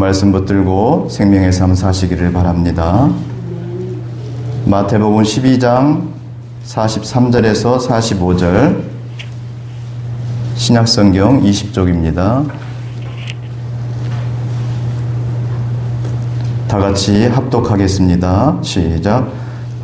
말씀 붙들고 생명의 삶 사시기를 바랍니다. 마태복음 12장 43절에서 45절 신약성경 20쪽입니다. 다 같이 합독하겠습니다. 시작.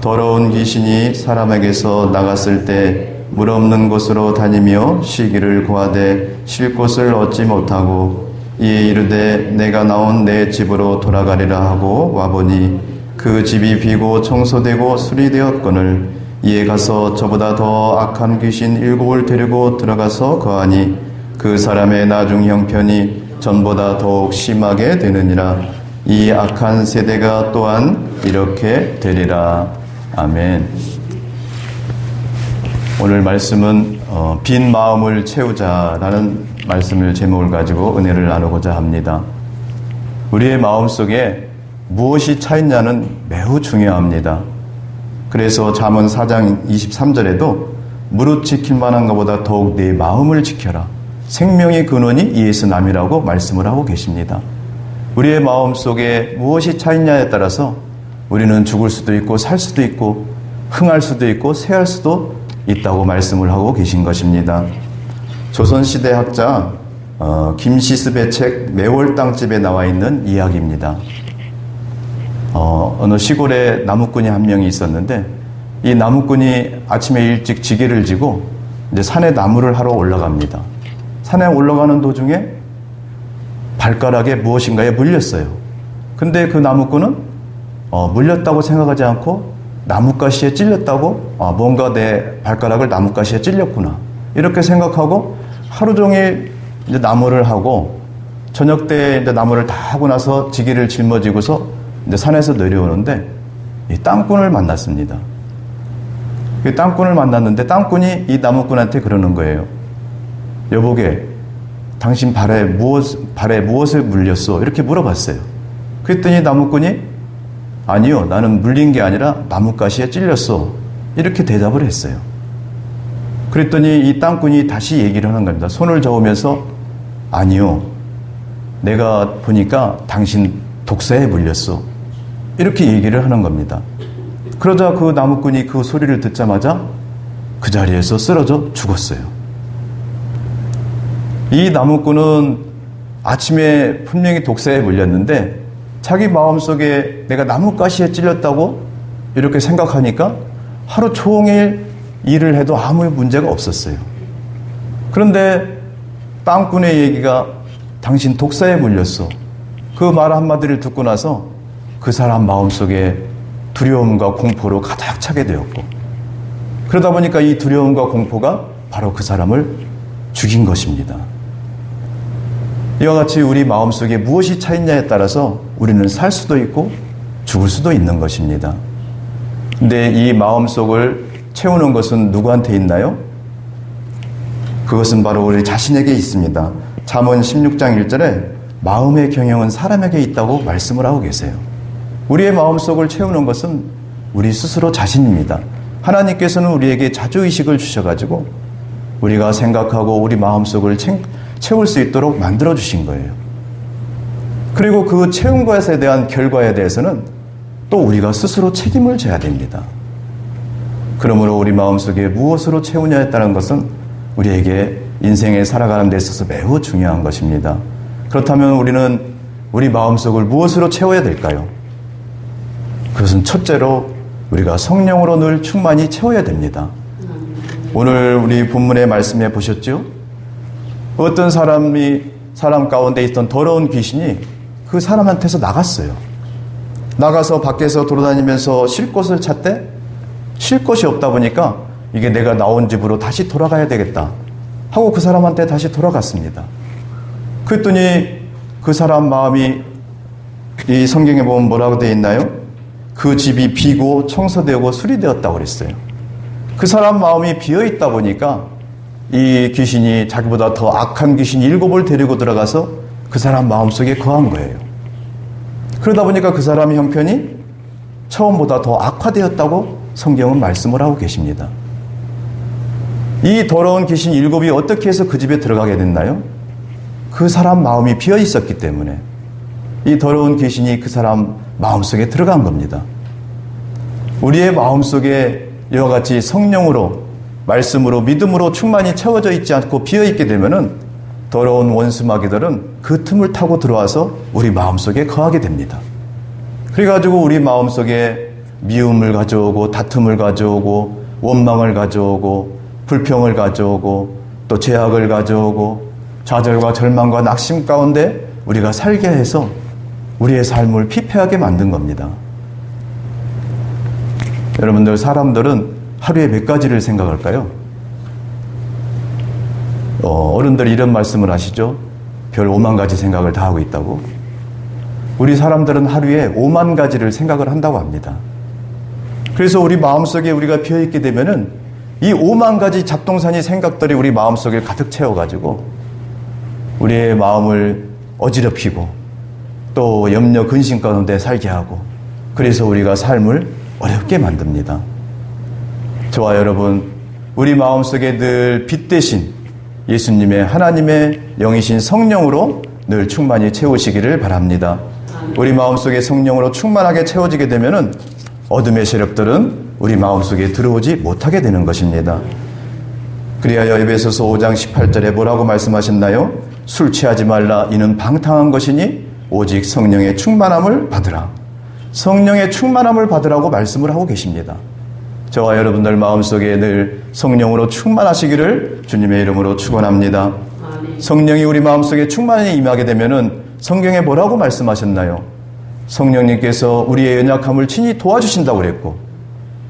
더러운 귀신이 사람에게서 나갔을 때 물 없는 곳으로 다니며 쉬기를 구하되 쉴 곳을 얻지 못하고 이에 이르되 내가 나온 내 집으로 돌아가리라 하고 와보니 그 집이 비고 청소되고 수리되었거늘 이에 가서 저보다 더 악한 귀신 일곱을 데리고 들어가서 거하니 그 사람의 나중 형편이 전보다 더욱 심하게 되느니라 이 악한 세대가 또한 이렇게 되리라 아멘. 오늘 말씀은 어, 빈 마음을 채우자라는 말씀을 제목을 가지고 은혜를 나누고자 합니다. 우리의 마음 속에 무엇이 차 있냐는 매우 중요합니다. 그래서 잠언 4장 23절에도 무릇 지킬 만한 것보다 더욱 내 마음을 지켜라. 생명의 근원이 이에서 남이라고 말씀을 하고 계십니다. 우리의 마음 속에 무엇이 차 있냐에 따라서 우리는 죽을 수도 있고 살 수도 있고 흥할 수도 있고 쇠할 수도 있다고 말씀을 하고 계신 것입니다. 조선시대 학자 어, 김시습의 책 매월 땅집에 나와 있는 이야기입니다. 어, 어느 시골에 나무꾼이 한 명이 있었는데 이 나무꾼이 아침에 일찍 지게를 지고 이제 산에 나무를 하러 올라갑니다. 산에 올라가는 도중에 발가락에 무엇인가에 물렸어요. 근데 그 나무꾼은 어, 물렸다고 생각하지 않고 나뭇가시에 찔렸다고 아, 뭔가 내 발가락을 나뭇가시에 찔렸구나 이렇게 생각하고 하루 종일 이제 나무를 하고 저녁 때 이제 나무를 다 하고 나서 지기를 짊어지고서 이제 산에서 내려오는데 이 땅꾼을 만났습니다. 이 땅꾼을 만났는데 땅꾼이 이 나무꾼한테 그러는 거예요. 여보게, 당신 발에 무엇 발에 무엇을 물렸어? 이렇게 물어봤어요. 그랬더니 나무꾼이 아니요, 나는 물린 게 아니라 나뭇가시에 찔렸어. 이렇게 대답을 했어요. 그랬더니 이 땅꾼이 다시 얘기를 하는 겁니다. 손을 저으면서 아니요, 내가 보니까 당신 독사에 물렸어. 이렇게 얘기를 하는 겁니다. 그러자 그 나무꾼이 그 소리를 듣자마자 그 자리에서 쓰러져 죽었어요. 이 나무꾼은 아침에 분명히 독사에 물렸는데 자기 마음속에 내가 나뭇가시에 찔렸다고 이렇게 생각하니까 하루 종일 일을 해도 아무 문제가 없었어요. 그런데 빵꾼의 얘기가 당신 독사에 물렸어. 그 말 한마디를 듣고 나서 그 사람 마음속에 두려움과 공포로 가득 차게 되었고 그러다 보니까 이 두려움과 공포가 바로 그 사람을 죽인 것입니다. 이와 같이 우리 마음속에 무엇이 차 있냐에 따라서 우리는 살 수도 있고 죽을 수도 있는 것입니다. 근데 이 마음속을 채우는 것은 누구한테 있나요? 그것은 바로 우리 자신에게 있습니다. 잠언 16장 1절에 마음의 경영은 사람에게 있다고 말씀을 하고 계세요. 우리의 마음속을 채우는 것은 우리 스스로 자신입니다. 하나님께서는 우리에게 자주의식을 주셔가지고 우리가 생각하고 우리 마음속을 채울 수 있도록 만들어 주신 거예요. 그리고 그 채운 것에 대한 결과에 대해서는 또 우리가 스스로 책임을 져야 됩니다. 그러므로 우리 마음속에 무엇으로 채우냐에 따른 것은 우리에게 인생에 살아가는 데 있어서 매우 중요한 것입니다. 그렇다면 우리는 우리 마음속을 무엇으로 채워야 될까요? 그것은 첫째로 우리가 성령으로 늘 충만히 채워야 됩니다. 오늘 우리 본문의 말씀에 보셨죠? 어떤 사람이 사람 가운데 있던 더러운 귀신이 그 사람한테서 나갔어요. 나가서 밖에서 돌아다니면서 쉴 곳을 찾되 쉴 곳이 없다 보니까 이게 내가 나온 집으로 다시 돌아가야 되겠다 하고 그 사람한테 다시 돌아갔습니다. 그랬더니 그 사람 마음이 이 성경에 보면 뭐라고 되어 있나요? 그 집이 비고 청소되고 수리되었다고 그랬어요. 그 사람 마음이 비어 있다 보니까 이 귀신이 자기보다 더 악한 귀신 일곱을 데리고 들어가서 그 사람 마음속에 거한 거예요. 그러다 보니까 그 사람의 형편이 처음보다 더 악화되었다고 성경은 말씀을 하고 계십니다. 이 더러운 귀신 일곱이 어떻게 해서 그 집에 들어가게 됐나요? 그 사람 마음이 비어 있었기 때문에 이 더러운 귀신이 그 사람 마음속에 들어간 겁니다. 우리의 마음속에 이와 같이 성령으로 말씀으로 믿음으로 충만히 채워져 있지 않고 비어 있게 되면은 더러운 원수 마귀들은 그 틈을 타고 들어와서 우리 마음속에 거하게 됩니다. 그래 가지고 우리 마음속에 미움을 가져오고 다툼을 가져오고 원망을 가져오고 불평을 가져오고 또 죄악을 가져오고 좌절과 절망과 낙심 가운데 우리가 살게 해서 우리의 삶을 피폐하게 만든 겁니다. 여러분들 사람들은 하루에 몇 가지를 생각할까요? 어, 른들이 이런 말씀을 하시죠. 별 5만 가지 생각을 다 하고 있다고. 우리 사람들은 하루에 5만 가지를 생각을 한다고 합니다. 그래서 우리 마음속에 우리가 비어있게 되면은 이 5만 가지 잡동사니 생각들이 우리 마음속에 가득 채워가지고 우리의 마음을 어지럽히고 또 염려 근심 가운데 살게 하고 그래서 우리가 삶을 어렵게 만듭니다. 저와 여러분, 우리 마음속에 늘 빛 대신 예수님의 하나님의 영이신 성령으로 늘 충만히 채우시기를 바랍니다. 우리 마음속에 성령으로 충만하게 채워지게 되면은 어둠의 세력들은 우리 마음속에 들어오지 못하게 되는 것입니다. 그리하여 에베소서 5장 18절에 뭐라고 말씀하셨나요? 술 취하지 말라 이는 방탕한 것이니 오직 성령의 충만함을 받으라. 성령의 충만함을 받으라고 말씀을 하고 계십니다. 저와 여러분들 마음속에 늘 성령으로 충만하시기를 주님의 이름으로 축원합니다. 성령이 우리 마음속에 충만히 임하게 되면은 성경에 뭐라고 말씀하셨나요? 성령님께서 우리의 연약함을 친히 도와주신다고 그랬고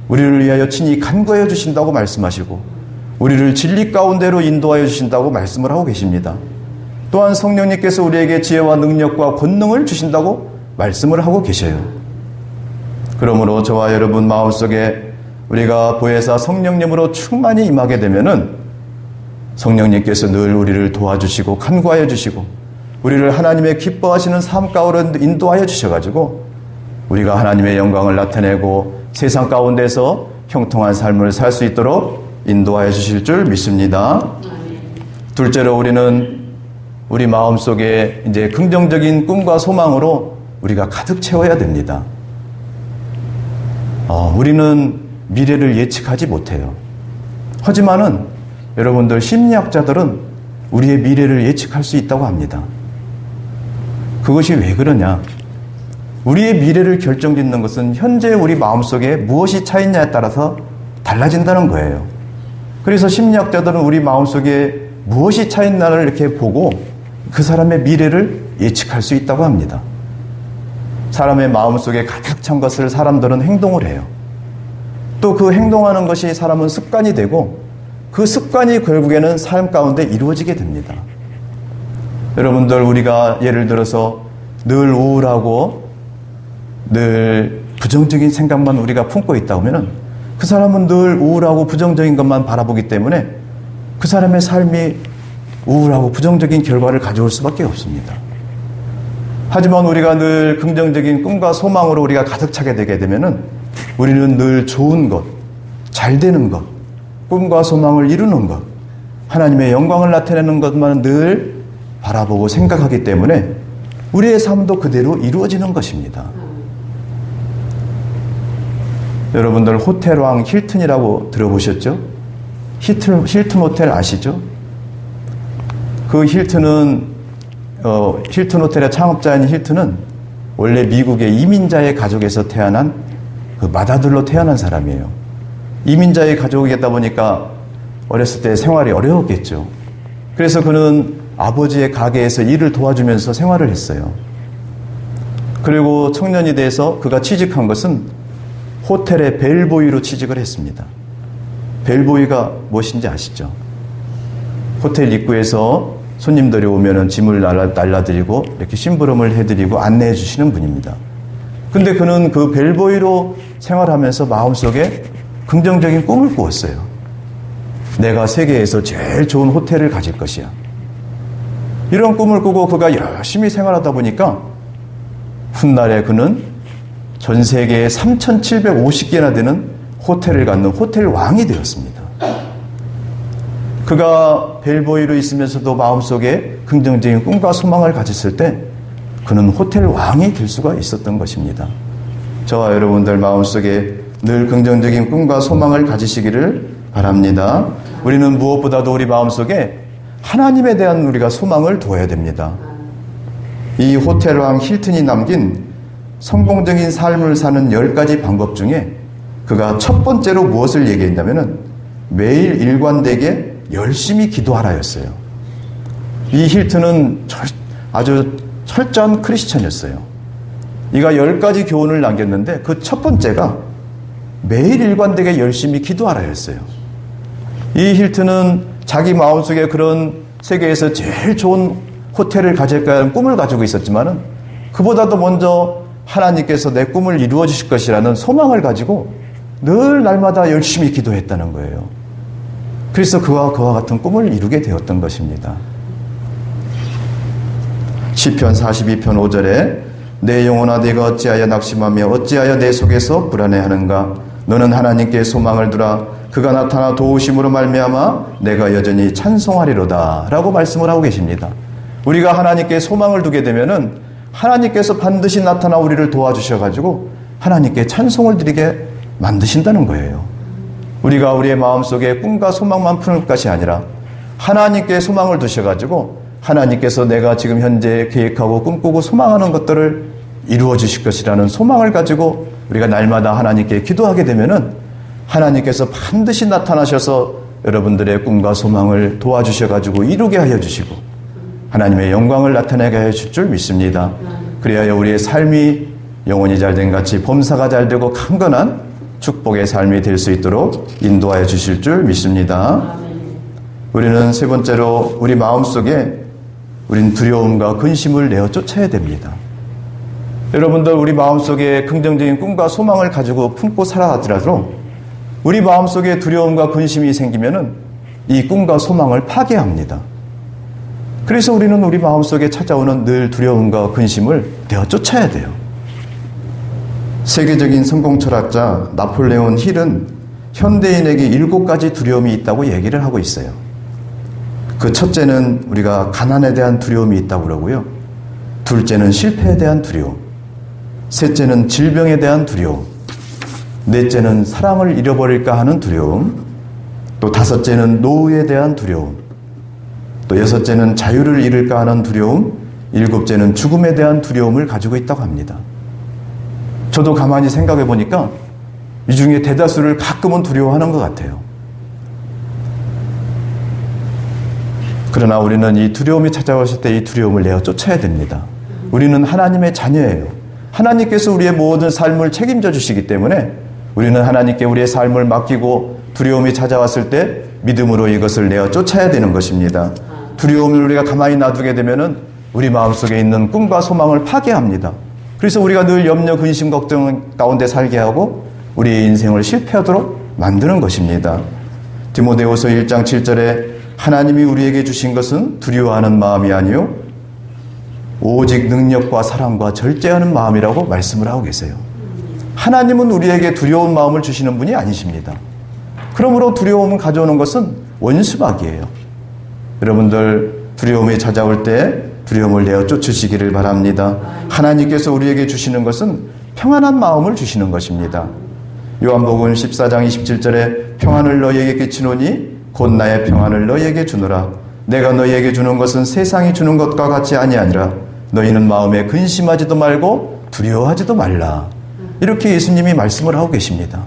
우리를 위하여 친히 간구하여 주신다고 말씀하시고 우리를 진리 가운데로 인도하여 주신다고 말씀을 하고 계십니다. 또한 성령님께서 우리에게 지혜와 능력과 권능을 주신다고 말씀을 하고 계셔요. 그러므로 저와 여러분 마음속에 우리가 보혜사 성령님으로 충만히 임하게 되면은 성령님께서 늘 우리를 도와주시고 간구하여 주시고 우리를 하나님의 기뻐하시는 삶 가운데 인도하여 주셔가지고 우리가 하나님의 영광을 나타내고 세상 가운데서 형통한 삶을 살 수 있도록 인도하여 주실 줄 믿습니다. 둘째로 우리는 우리 마음 속에 이제 긍정적인 꿈과 소망으로 우리가 가득 채워야 됩니다. 어, 우리는 미래를 예측하지 못해요. 하지만은 여러분들 심리학자들은 우리의 미래를 예측할 수 있다고 합니다. 그것이 왜 그러냐? 우리의 미래를 결정짓는 것은 현재 우리 마음속에 무엇이 차 있냐에 따라서 달라진다는 거예요. 그래서 심리학자들은 우리 마음속에 무엇이 차 있나를 이렇게 보고 그 사람의 미래를 예측할 수 있다고 합니다. 사람의 마음속에 가득 찬 것을 사람들은 행동을 해요. 또 그 행동하는 것이 사람은 습관이 되고 그 습관이 결국에는 삶 가운데 이루어지게 됩니다. 여러분들 우리가 예를 들어서 늘 우울하고 늘 부정적인 생각만 우리가 품고 있다 보면은 그 사람은 늘 우울하고 부정적인 것만 바라보기 때문에 그 사람의 삶이 우울하고 부정적인 결과를 가져올 수밖에 없습니다. 하지만 우리가 늘 긍정적인 꿈과 소망으로 우리가 가득 차게 되게 되면은 우리는 늘 좋은 것, 잘 되는 것, 꿈과 소망을 이루는 것, 하나님의 영광을 나타내는 것만 늘 바라보고 생각하기 때문에 우리의 삶도 그대로 이루어지는 것입니다. 여러분들 호텔왕 힐튼이라고 들어보셨죠? 힐튼, 힐튼 호텔 아시죠? 그 힐튼은 어, 힐튼 호텔의 창업자인 힐튼은 원래 미국의 이민자의 가족에서 태어난 그 마다들로 태어난 사람이에요. 이민자의 가족이겠다 보니까 어렸을 때 생활이 어려웠겠죠. 그래서 그는 아버지의 가게에서 일을 도와주면서 생활을 했어요. 그리고 청년이 돼서 그가 취직한 것은 호텔의 벨보이로 취직을 했습니다. 벨보이가 무엇인지 아시죠? 호텔 입구에서 손님들이 오면은 짐을 날라, 날라드리고 이렇게 심부름을 해드리고 안내해 주시는 분입니다. 근데 그는 그 벨보이로 생활하면서 마음속에 긍정적인 꿈을 꾸었어요. 내가 세계에서 제일 좋은 호텔을 가질 것이야. 이런 꿈을 꾸고 그가 열심히 생활하다 보니까 훗날에 그는 전 세계에 3,750개나 되는 호텔을 갖는 호텔 왕이 되었습니다. 그가 벨보이로 있으면서도 마음속에 긍정적인 꿈과 소망을 가졌을 때 그는 호텔 왕이 될 수가 있었던 것입니다. 저와 여러분들 마음속에 늘 긍정적인 꿈과 소망을 가지시기를 바랍니다. 우리는 무엇보다도 우리 마음속에 하나님에 대한 우리가 소망을 둬야 됩니다. 이 호텔왕 힐튼이 남긴 성공적인 삶을 사는 열 가지 방법 중에 그가 첫 번째로 무엇을 얘기했냐면은 매일 일관되게 열심히 기도하라였어요. 이 힐튼은 아주 철저한 크리스천이었어요. 이가 열 가지 교훈을 남겼는데 그 첫 번째가 매일 일관되게 열심히 기도하라였어요. 이 힐튼은 자기 마음속에 그런 세계에서 제일 좋은 호텔을 가질까 하는 꿈을 가지고 있었지만은 그보다도 먼저 하나님께서 내 꿈을 이루어 주실 것이라는 소망을 가지고 늘 날마다 열심히 기도했다는 거예요. 그래서 그와 그와 같은 꿈을 이루게 되었던 것입니다. 시편 42편 5절에 내 영혼아 네가 어찌하여 낙심하며 어찌하여 내 속에서 불안해하는가 너는 하나님께 소망을 두라 그가 나타나 도우심으로 말미암아 내가 여전히 찬송하리로다라고 말씀을 하고 계십니다. 우리가 하나님께 소망을 두게 되면은 하나님께서 반드시 나타나 우리를 도와주셔 가지고 하나님께 찬송을 드리게 만드신다는 거예요. 우리가 우리의 마음속에 꿈과 소망만 푸는 것이 아니라 하나님께 소망을 두셔 가지고 하나님께서 내가 지금 현재 계획하고 꿈꾸고 소망하는 것들을 이루어 주실 것이라는 소망을 가지고 우리가 날마다 하나님께 기도하게 되면은 하나님께서 반드시 나타나셔서 여러분들의 꿈과 소망을 도와주셔 가지고 이루게 하여 주시고 하나님의 영광을 나타내게 하실 줄 믿습니다. 그래야 우리의 삶이 영혼이 잘된 같이 범사가 잘 되고 강건한 축복의 삶이 될 수 있도록 인도하여 주실 줄 믿습니다. 우리는 세 번째로 우리 마음 속에 우린 두려움과 근심을 내어 쫓아야 됩니다. 여러분들 우리 마음속에 긍정적인 꿈과 소망을 가지고 품고 살아가더라도 우리 마음속에 두려움과 근심이 생기면은 이 꿈과 소망을 파괴합니다. 그래서 우리는 우리 마음속에 찾아오는 늘 두려움과 근심을 내어 쫓아야 돼요. 세계적인 성공 철학자 나폴레온 힐은 현대인에게 일곱 가지 두려움이 있다고 얘기를 하고 있어요. 그 첫째는 우리가 가난에 대한 두려움이 있다고 그러고요. 둘째는 실패에 대한 두려움. 셋째는 질병에 대한 두려움. 넷째는 사랑을 잃어버릴까 하는 두려움. 또 다섯째는 노후에 대한 두려움. 또 여섯째는 자유를 잃을까 하는 두려움. 일곱째는 죽음에 대한 두려움을 가지고 있다고 합니다. 저도 가만히 생각해 보니까 이 중에 대다수를 가끔은 두려워하는 것 같아요. 그러나 우리는 이 두려움이 찾아왔을 때 이 두려움을 내어 쫓아야 됩니다. 우리는 하나님의 자녀예요. 하나님께서 우리의 모든 삶을 책임져 주시기 때문에 우리는 하나님께 우리의 삶을 맡기고 두려움이 찾아왔을 때 믿음으로 이것을 내어 쫓아야 되는 것입니다. 두려움을 우리가 가만히 놔두게 되면은 우리 마음속에 있는 꿈과 소망을 파괴합니다. 그래서 우리가 늘 염려, 근심, 걱정 가운데 살게 하고 우리의 인생을 실패하도록 만드는 것입니다. 디모데후서 1장 7절에 하나님이 우리에게 주신 것은 두려워하는 마음이 아니요 오직 능력과 사랑과 절제하는 마음이라고 말씀을 하고 계세요. 하나님은 우리에게 두려운 마음을 주시는 분이 아니십니다. 그러므로 두려움을 가져오는 것은 원수박이에요. 여러분들 두려움이 찾아올 때 두려움을 내어 쫓으시기를 바랍니다. 하나님께서 우리에게 주시는 것은 평안한 마음을 주시는 것입니다. 요한복음 14장 27절에 평안을 너희에게 끼치노니 곧 나의 평안을 너희에게 주노라. 내가 너희에게 주는 것은 세상이 주는 것과 같이 아니하니라. 너희는 마음에 근심하지도 말고 두려워하지도 말라. 이렇게 예수님이 말씀을 하고 계십니다.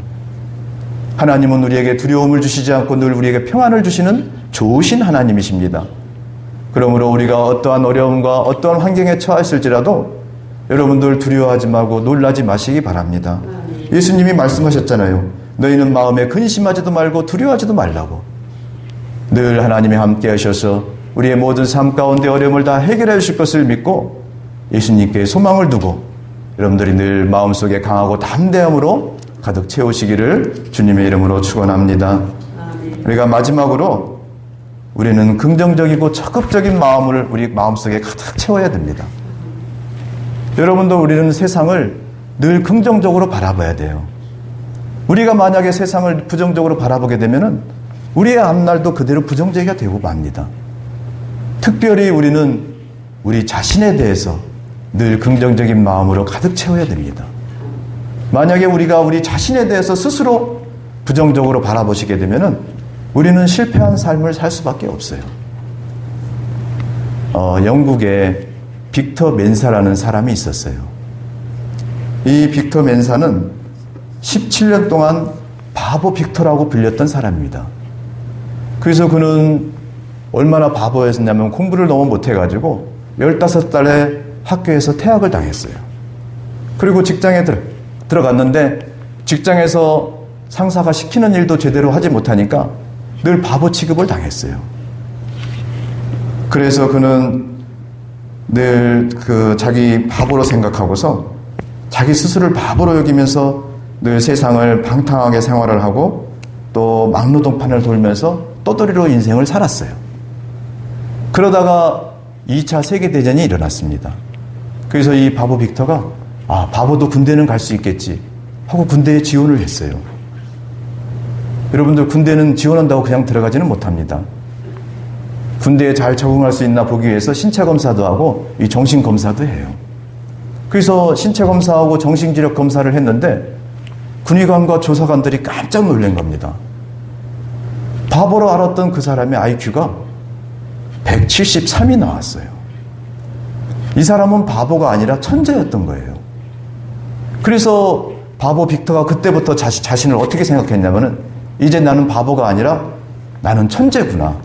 하나님은 우리에게 두려움을 주시지 않고 늘 우리에게 평안을 주시는 좋으신 하나님이십니다. 그러므로 우리가 어떠한 어려움과 어떠한 환경에 처했을지라도 여러분들 두려워하지 말고 놀라지 마시기 바랍니다. 예수님이 말씀하셨잖아요. 너희는 마음에 근심하지도 말고 두려워하지도 말라고. 늘 하나님이 함께 하셔서 우리의 모든 삶 가운데 어려움을 다 해결해 주실 것을 믿고 예수님께 소망을 두고 여러분들이 늘 마음속에 강하고 담대함으로 가득 채우시기를 주님의 이름으로 축원합니다. 우리가 마지막으로 우리는 긍정적이고 적극적인 마음을 우리 마음속에 가득 채워야 됩니다. 여러분도 우리는 세상을 늘 긍정적으로 바라봐야 돼요. 우리가 만약에 세상을 부정적으로 바라보게 되면은 우리의 앞날도 그대로 부정적이가 되고 맙니다. 특별히 우리는 우리 자신에 대해서 늘 긍정적인 마음으로 가득 채워야 됩니다. 만약에 우리가 우리 자신에 대해서 스스로 부정적으로 바라보시게 되면은 우리는 실패한 삶을 살 수밖에 없어요. 어, 영국에 빅터 맨사라는 사람이 있었어요. 이 빅터 맨사는 17년 동안 바보 빅터라고 불렸던 사람입니다. 그래서 그는 얼마나 바보였냐면 공부를 너무 못해가지고 15달에 학교에서 퇴학을 당했어요. 그리고 직장에 들, 들어갔는데 직장에서 상사가 시키는 일도 제대로 하지 못하니까 늘 바보 취급을 당했어요. 그래서 그는 늘 그 자기 바보로 생각하고서 자기 스스로를 바보로 여기면서 늘 세상을 방탕하게 생활을 하고 또 막노동판을 돌면서 떠돌이로 인생을 살았어요. 그러다가 2차 세계대전이 일어났습니다. 그래서 이 바보 빅터가 아, 바보도 군대는 갈 수 있겠지 하고 군대에 지원을 했어요. 여러분들 군대는 지원한다고 그냥 들어가지는 못합니다. 군대에 잘 적응할 수 있나 보기 위해서 신체 검사도 하고 이 정신 검사도 해요. 그래서 신체 검사하고 정신기력 검사를 했는데 군의관과 조사관들이 깜짝 놀란 겁니다. 바보로 알았던 그 사람의 IQ가 173이 나왔어요. 이 사람은 바보가 아니라 천재였던 거예요. 그래서 바보 빅터가 그때부터 자시, 자신을 어떻게 생각했냐면은 이제 나는 바보가 아니라 나는 천재구나.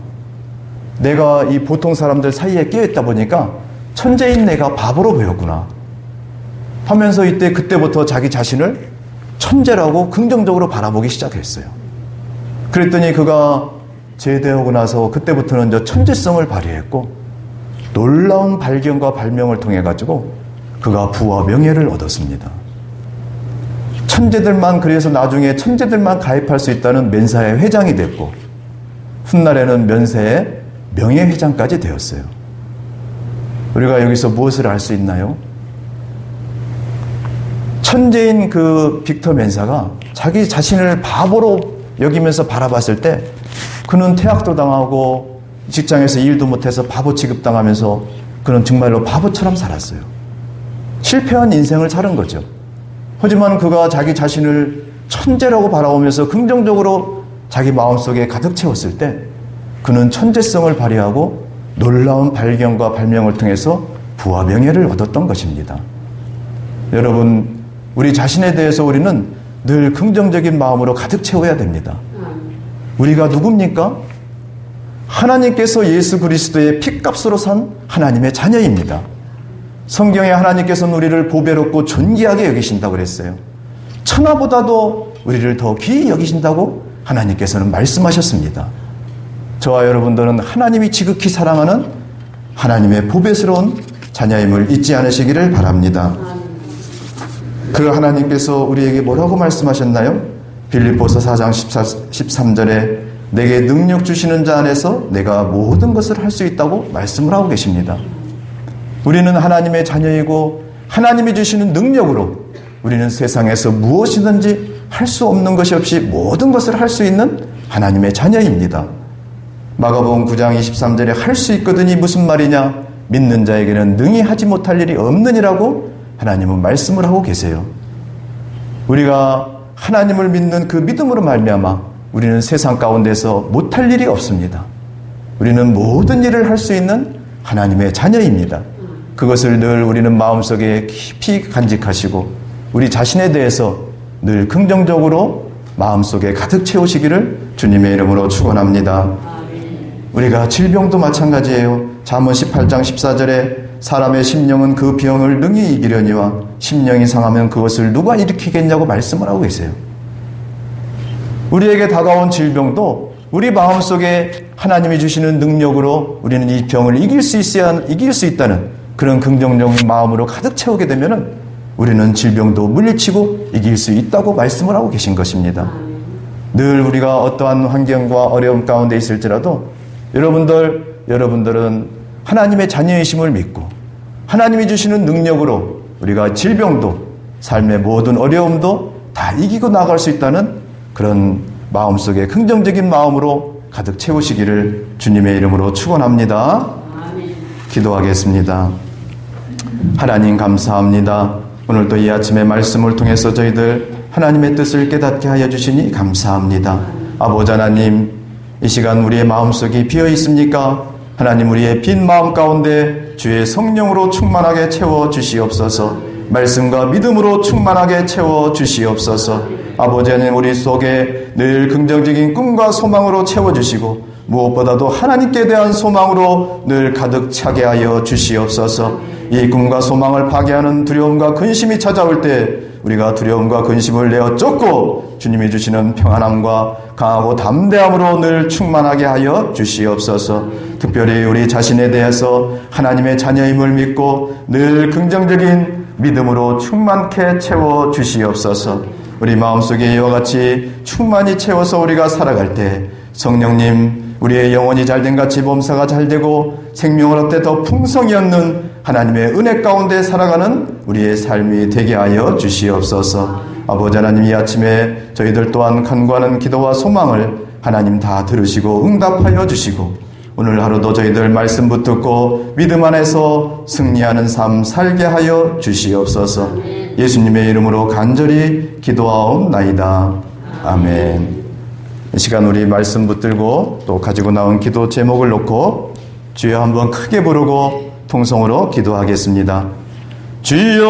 내가 이 보통 사람들 사이에 끼어있다 보니까 천재인 내가 바보로 보였구나. 하면서 이때 그때부터 자기 자신을 천재라고 긍정적으로 바라보기 시작했어요. 그랬더니 그가 제대하고 나서 그때부터는 저 천재성을 발휘했고 놀라운 발견과 발명을 통해 가지고 그가 부와 명예를 얻었습니다. 천재들만 그래서 나중에 천재들만 가입할 수 있다는 면사의 회장이 됐고 훗날에는 면세의 명예회장까지 되었어요. 우리가 여기서 무엇을 알 수 있나요? 천재인 그 빅터 맨사가 자기 자신을 바보로 여기면서 바라봤을 때 그는 퇴학도 당하고 직장에서 일도 못해서 바보 취급당하면서 그는 정말로 바보처럼 살았어요. 실패한 인생을 사는 거죠. 하지만 그가 자기 자신을 천재라고 바라보면서 긍정적으로 자기 마음속에 가득 채웠을 때 그는 천재성을 발휘하고 놀라운 발견과 발명을 통해서 부와 명예를 얻었던 것입니다. 여러분, 우리 자신에 대해서 우리는 늘 긍정적인 마음으로 가득 채워야 됩니다. 우리가 누굽니까? 하나님께서 예수 그리스도의 피값으로 산 하나님의 자녀입니다. 성경에 하나님께서는 우리를 보배롭고 존귀하게 여기신다고 그랬어요. 천하보다도 우리를 더 귀히 여기신다고 하나님께서는 말씀하셨습니다. 저와 여러분들은 하나님이 지극히 사랑하는 하나님의 보배스러운 자녀임을 잊지 않으시기를 바랍니다. 그 하나님께서 우리에게 뭐라고 말씀하셨나요? 빌립보서 4장 14, 13절에 내게 능력 주시는 자 안에서 내가 모든 것을 할 수 있다고 말씀을 하고 계십니다. 우리는 하나님의 자녀이고 하나님이 주시는 능력으로 우리는 세상에서 무엇이든지 할 수 없는 것이 없이 모든 것을 할 수 있는 하나님의 자녀입니다. 마가복음 9장 23절에 할 수 있거든이 무슨 말이냐? 믿는 자에게는 능히 하지 못할 일이 없느니라고 하나님은 말씀을 하고 계세요. 우리가 하나님을 믿는 그 믿음으로 말미암아 우리는 세상 가운데서 못할 일이 없습니다. 우리는 모든 일을 할 수 있는 하나님의 자녀입니다. 그것을 늘 우리는 마음속에 깊이 간직하시고 우리 자신에 대해서 늘 긍정적으로 마음속에 가득 채우시기를 주님의 이름으로 축원합니다. 우리가 질병도 마찬가지예요. 잠언 18장 14절에 사람의 심령은 그 병을 능히 이기려니와 심령이 상하면 그것을 누가 일으키겠냐고 말씀을 하고 계세요. 우리에게 다가온 질병도 우리 마음 속에 하나님이 주시는 능력으로 우리는 이 병을 이길 수 있어야 이길 수 있다는 그런 긍정적인 마음으로 가득 채우게 되면은 우리는 질병도 물리치고 이길 수 있다고 말씀을 하고 계신 것입니다. 늘 우리가 어떠한 환경과 어려움 가운데 있을지라도 여러분들 여러분들은 하나님의 자녀이심을 믿고 하나님이 주시는 능력으로 우리가 질병도 삶의 모든 어려움도 다 이기고 나갈 수 있다는 그런 마음속에 긍정적인 마음으로 가득 채우시기를 주님의 이름으로 축원합니다. 기도하겠습니다. 하나님 감사합니다. 오늘도 이 아침에 말씀을 통해서 저희들 하나님의 뜻을 깨닫게 하여 주시니 감사합니다. 아버지 하나님, 이 시간 우리의 마음속이 비어 있습니까? 하나님 우리의 빈 마음 가운데 주의 성령으로 충만하게 채워 주시옵소서. 말씀과 믿음으로 충만하게 채워 주시옵소서. 아버지 하나님 우리 속에 늘 긍정적인 꿈과 소망으로 채워 주시고 무엇보다도 하나님께 대한 소망으로 늘 가득 차게 하여 주시옵소서. 이 꿈과 소망을 파괴하는 두려움과 근심이 찾아올 때 우리가 두려움과 근심을 내어 쫓고 주님이 주시는 평안함과 강하고 담대함으로 늘 충만하게 하여 주시옵소서. 특별히 우리 자신에 대해서 하나님의 자녀임을 믿고 늘 긍정적인 믿음으로 충만케 채워 주시옵소서. 우리 마음속에 이와 같이 충만히 채워서 우리가 살아갈 때 성령님 우리의 영혼이 잘된 같이 범사가 잘되고 생명을 얻되 더 풍성히 얻는 하나님의 은혜 가운데 살아가는 우리의 삶이 되게 하여 주시옵소서. 아버지 하나님 이 아침에 저희들 또한 간구하는 기도와 소망을 하나님 다 들으시고 응답하여 주시고 오늘 하루도 저희들 말씀 붙듣고 믿음 안에서 승리하는 삶 살게 하여 주시옵소서. 예수님의 이름으로 간절히 기도하옵나이다. 아멘. 이 시간 우리 말씀 붙들고 또 가지고 나온 기도 제목을 놓고 주여 한번 크게 부르고 통성으로 기도하겠습니다. 주여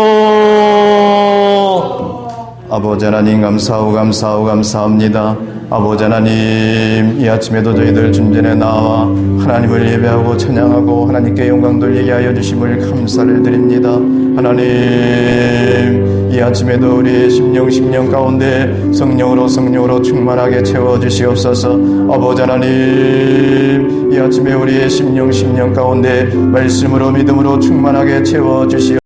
아버지 하나님 감사하고 감사하고 감사합니다. 아버지 하나님 이 아침에도 저희들 중전에 나와 하나님을 예배하고 찬양하고 하나님께 영광 돌리게 하여 주심을 감사를 드립니다. 하나님 이 아침에도 우리의 심령 심령 가운데 성령으로 성령으로 충만하게 채워 주시옵소서. 아버지 하나님 이 아침에 우리의 심령 심령 가운데 말씀으로 믿음으로 충만하게 채워 주시옵소서.